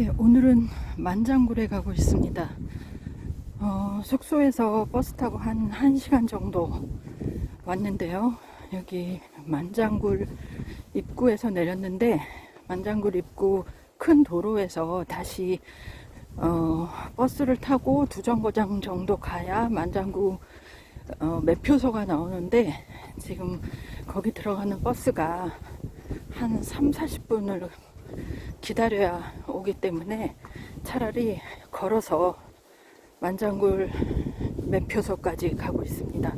네, 오늘은 만장굴에 가고 있습니다. 어, 숙소에서 버스 타고 한 1시간 정도 왔는데요. 여기 만장굴 입구에서 내렸는데 만장굴 입구 큰 도로에서 다시 어, 버스를 타고 두 정거장 정도 가야 만장구 어, 매표소가 나오는데 지금 거기 들어가는 버스가 한 3, 40분을 기다려야 오기 때문에 차라리 걸어서 만장굴 매표소까지 가고 있습니다.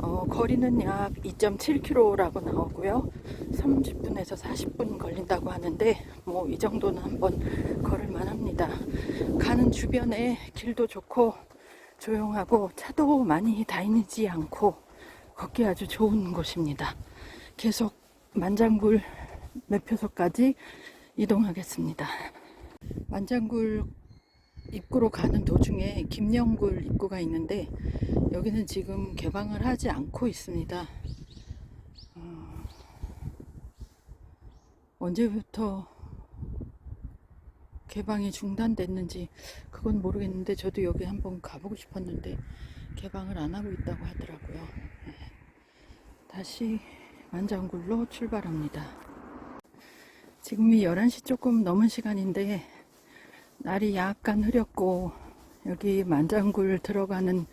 어, 거리는 약 2.7km라고 나오고요. 30분에서 40분 걸린다고 하는데 뭐 이 정도는 한번 걸을 만 합니다. 가는 주변에 길도 좋고 조용하고 차도 많이 다니지 않고 걷기 아주 좋은 곳입니다. 계속 만장굴 매표소까지 이동하겠습니다. 만장굴 입구로 가는 도중에 김영굴 입구가 있는데 여기는 지금 개방을 하지 않고 있습니다. 어, 언제부터 개방이 중단됐는지 그건 모르겠는데 저도 여기 한번 가보고 싶었는데 개방을 안 하고 있다고 하더라고요. 네. 다시 만장굴로 출발합니다. 지금이 11시 조금 넘은 시간인데 날이 약간 흐렸고 여기 만장굴 들어가는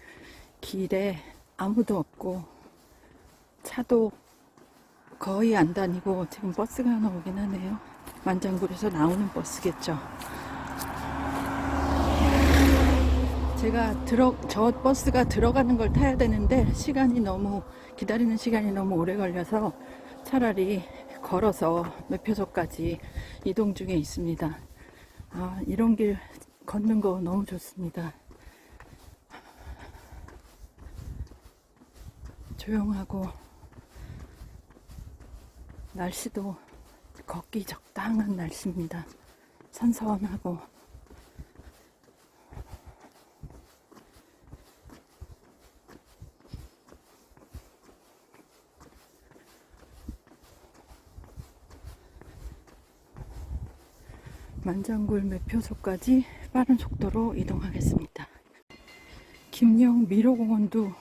길에 아무도 없고 차도 거의 안 다니고 지금 버스가 하나 오긴 하네요. 만장굴에서 나오는 버스겠죠. 제가 들어 저 버스가 들어가는 걸 타야 되는데 시간이 너무 기다리는 시간이 너무 오래 걸려서 차라리 걸어서 매표소까지 이동 중에 있습니다. 아, 이런 길 걷는 거 너무 좋습니다. 조용하고 날씨도 걷기 적당한 날씨입니다. 선선하고 만장굴 매표소까지 빠른 속도로 이동하겠습니다. 김영 미로공원도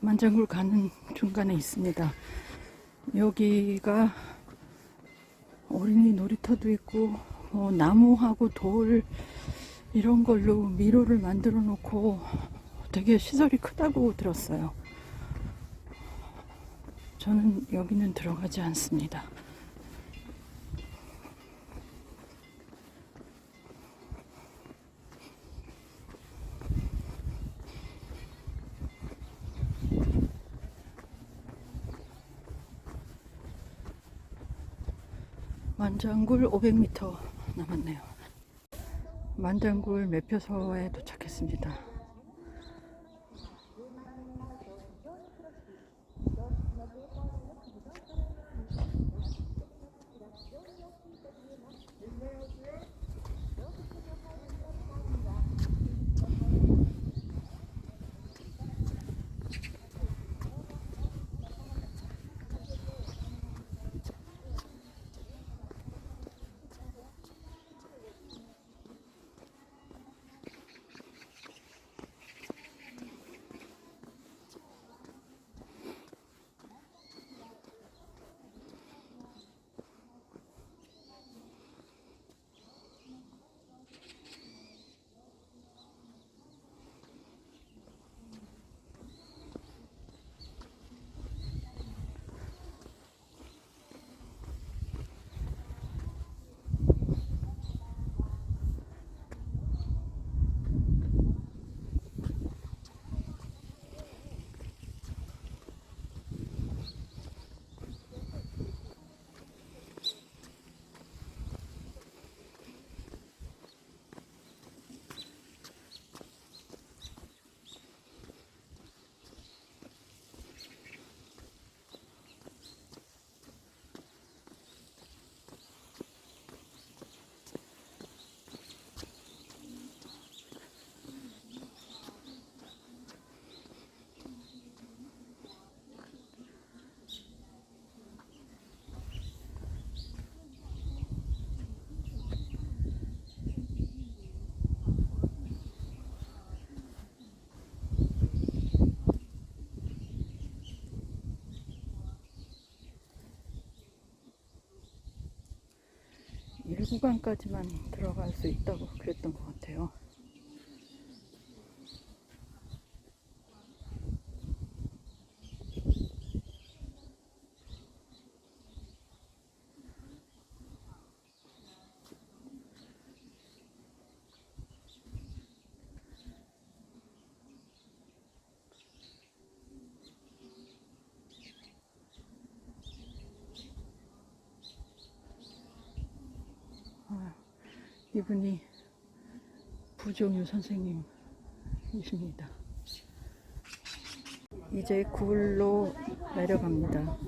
만장굴 가는 중간에 있습니다. 여기가 어린이 놀이터도 있고 뭐 나무하고 돌 이런 걸로 미로를 만들어 놓고 되게 시설이 크다고 들었어요. 저는 여기는 들어가지 않습니다. 만장굴 500m 남았네요. 만장굴 매표소에 도착했습니다. 1구간까지만 들어갈 수 있다고 그랬던 것 같아요. 이분이 부종유 선생님이십니다. 이제 굴로 내려갑니다.